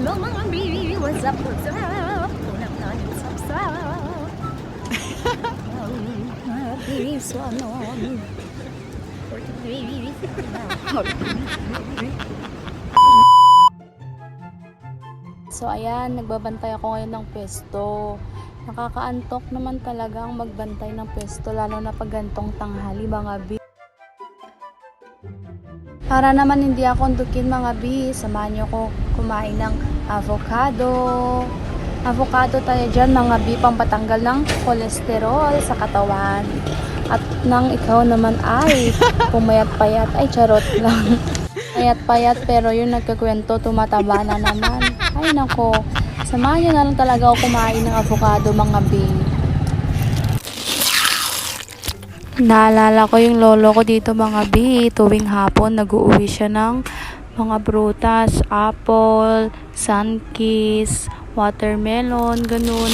Hello mga what's up, what's up? Unang tayo sapsap. Ang bilis anon. So ayan, nagbabantay ako ngayon ng pwesto. Nakakaantok naman talagang magbantay ng pwesto lalo na pag gantong tanghali mga bi. Para naman hindi ako antukin mga bi, samahan niyo ko kumain ng avocado. Avocado tayo dyan mga bi, pampatanggal ng kolesterol sa katawan. At nang ikaw naman ay pumayat-payat, ay charot lang. Payat-payat pero yung nagkakwento tumataba na naman. Ay nako, samahan niyo na lang talaga ako kumain ng avocado mga bi. Naalala ko yung lolo ko dito mga bi, tuwing hapon nag-uuwi siya ng mga prutas, apple, sunkiss, watermelon, ganun.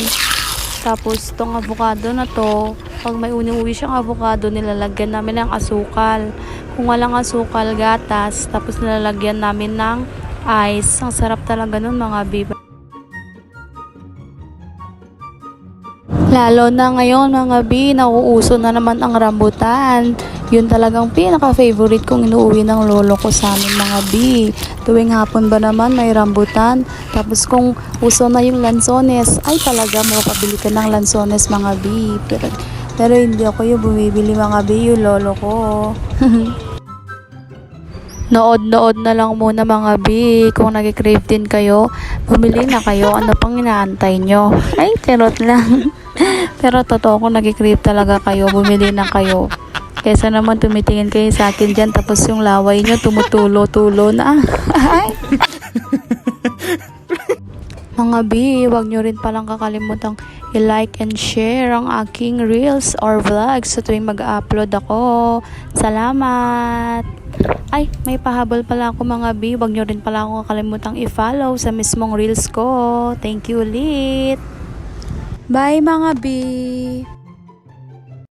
Tapos tong avocado na to, pag may uwi siyang avocado, nilalagyan namin ng asukal. Kung walang asukal, gatas, tapos nilalagyan namin ng ice. Ang sarap talaga nun mga biba. Lalo na ngayon mga bi, nauuso na naman ang rambutan. Yun talagang pinaka-favorite kong inuuwi ng lolo ko sa amin mga bi. Tuwing hapon ba naman may rambutan. Tapos kung uso na yung lansones, ay talaga makapabili ka ng lansones mga bi. Pero, pero hindi ako yung bumibili mga bi, yung lolo ko. Nood-nood na lang muna mga bi. Kung nag-crave din kayo, bumili na kayo. Ano pang inaantay nyo? Ay, charot lang. Pero totoo kung nag-crave talaga kayo, bumili na kayo. Kesa naman tumitingin kayo sa akin dyan, tapos yung laway nyo tumutulo-tulo na. Mga bi, huwag nyo rin palang kakalimutang i-like and share ang aking reels or vlogs sa tuwing mag-upload ako. Salamat! Ay, may pahabol pala ako mga bi. Huwag nyo rin pala ako kakalimutang i-follow sa mismong reels ko. Thank you ulit! Bye mga bi!